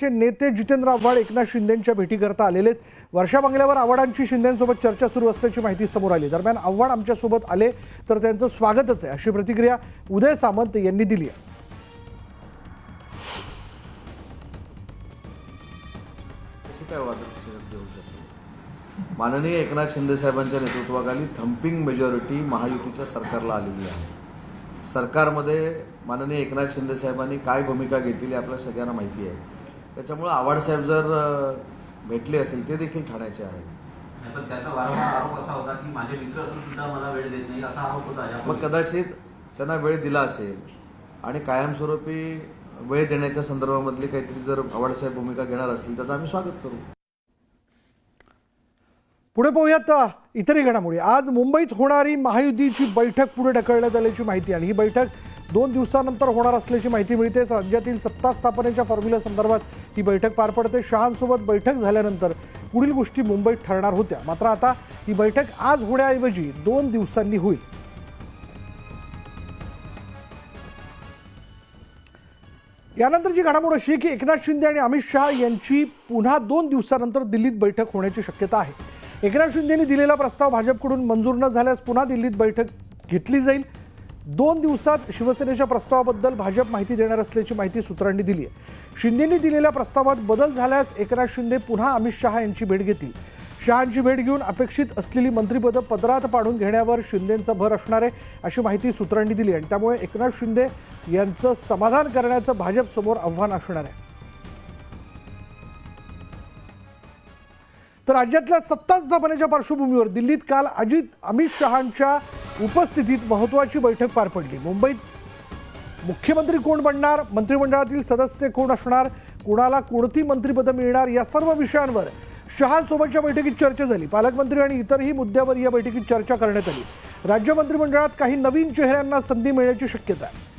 चे नेते जितेंद्र आव्हाड एकनाथ शिंदेंच्या भेटीकरता आलेले आहेत. वर्षा बंगल्यावर आव्हाडांची शिंदेंसोबत चर्चा सुरू असल्याची माहिती समोर आली. दरम्यान आव्हाड आमच्यासोबत आले तर त्यांचं स्वागतच आहे. अशी प्रतिक्रिया उदय सामंत यांनी दिली आहे. माननीय एकनाथ शिंदे साहेबांच्या नेतृत्वाखाली थम्पिंग मेजॉरिटी महायुतीच्या सरकारला आलेली आहे. सरकारमध्ये माननीय एकनाथ शिंदे साहेबांनी काय भूमिका घेतली आपल्या सगळ्यांना माहिती आहे. त्याच्यामुळे आव्हाड साहेब जर भेटले असेल ते देखील ठाण्याचे आहे नाही, पण त्याचा वारंवार आरोप असा होता की माझे मित्र असून सुद्धा मला वेळ देत नाही असा आरोप होता मग यापूर्वी. कदाचित त्यांना वेळ दिला असेल आणि कायमस्वरूपी वेळ देण्याच्या संदर्भामधली काहीतरी जर आव्हाडसाहेब भूमिका घेणार असतील त्याचं आम्ही स्वागत करू. पुढे पाहूयात अ, इतरही घडामोडी. आज मुंबईत होणारी महायुतीची बैठक पुढे ढकलण्यात आल्याची माहिती आणि ही बैठक दोन दिवसानंतर होणार असल्याची माहिती मिळते राज्यातील सत्ता स्थापनेच्या फॉर्म्युला संदर्भात ही बैठक पार पडते. शहांसोबत बैठक झाल्यानंतर पुढील गोष्टी मुंबईत ठरणार होत्या. मात्र आता ही बैठक आज होण्याऐवजी दोन दिवसांनी होईल. यानंतरची घडामोड अशी की एकनाथ शिंदे आणि अमित शहा यांची पुन्हा दोन दिवसानंतर दिल्लीत बैठक होण्याची शक्यता आहे. एकनाथ शिंदेनी दिलेला प्रस्ताव भाजपकडून मंजूर न झाल्यास पुन्हा दिल्लीत बैठक घेतली जाईल. दोन दिवसात शिवसेनेच्या प्रस्तावाबद्दल भाजप माहिती देणार असल्याची माहिती सूत्रांनी दिली आहे. शिंदेनी दिलेल्या प्रस्तावात बदल झाल्यास एकनाथ शिंदे पुन्हा अमित शहा यांची भेट घेतील. शहांची भेट घेऊन अपेक्षित असलेली मंत्रिपदं पदरात पाडून घेण्यावर शिंदेंचा भर असणार आहे अशी माहिती सूत्रांनी दिली आणि त्यामुळे एकनाथ शिंदे यांचं समाधान करण्याचं भाजपसमोर आव्हान असणार आहे. तर राज्यातल्या सत्ता स्थापनेच्या पार्श्वभूमीवर दिल्लीत काल अजित अमित शहांच्या उपस्थितीत महत्त्वाची बैठक पार पडली. मुंबईत मुख्यमंत्री कोण बनणार मंत्रिमंडळातील सदस्य कोण असणार कुणाला कोणती मंत्रिपदं मिळणार या सर्व विषयांवर शहांसोबतच्या बैठकीत चर्चा झाली. पालकमंत्री आणि इतरही मुद्द्यावर या बैठकीत चर्चा करण्यात आली. राज्य मंत्रिमंडळात काही नवीन चेहऱ्यांना संधी मिळण्याची शक्यता आहे.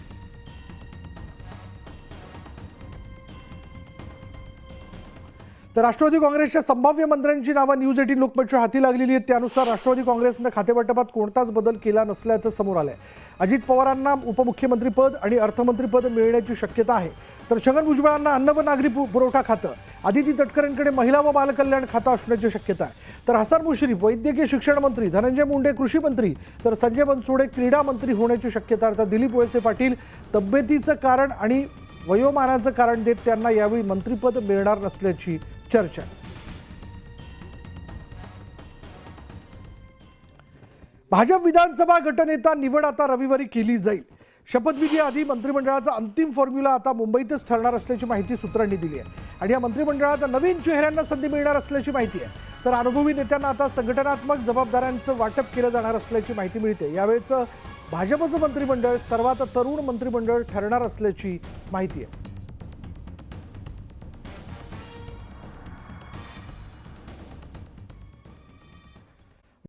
तर राष्ट्रवादी काँग्रेसच्या संभाव्य मंत्र्यांची नावं न्यूज एटीन लोकमतच्या हाती लागलेली आहेत. त्यानुसार राष्ट्रवादी काँग्रेसनं खातेवाटपात कोणताच बदल केला नसल्याचं समोर आलं आहे अजित पवारांना उपमुख्यमंत्रीपद आणि अर्थमंत्रीपद मिळण्याची शक्यता आहे. तर छगन भुजबळांना अन्न व नागरी पु- पुरवठा खातं आदिती तटकरेंकडे महिला व बालकल्याण खातं असण्याची शक्यता आहे. तर हसन मुश्रीफ वैद्यकीय शिक्षण मंत्री धनंजय मुंडे कृषी मंत्री तर संजय बनसोडे क्रीडा मंत्री होण्याची शक्यता तर दिलीप वळसे पाटील तब्येतीचं कारण आणि वयोमानाचं कारण देत त्यांना यावेळी मंत्रिपद मिळणार नसल्याची चर्चा. भाजप विधानसभा गटनेता निवड आता रविवारी केली जाईल. शपथविधीआधी मंत्रिमंडळाचा अंतिम फॉर्म्युला आता मुंबईतच ठरणार असल्याची माहिती सूत्रांनी दिली आहे. आणि या मंत्रिमंडळात नवीन चेहऱ्यांना संधी मिळणार असल्याची माहिती आहे. तर अनुभवी नेत्यांना आता संघटनात्मक जबाबदाऱ्यांचं वाटप केलं जाणार असल्याची माहिती मिळते. यावेळेचं भाजपचं मंत्रिमंडळ सर्वात तरुण मंत्रिमंडळ ठरणार असल्याची माहिती आहे.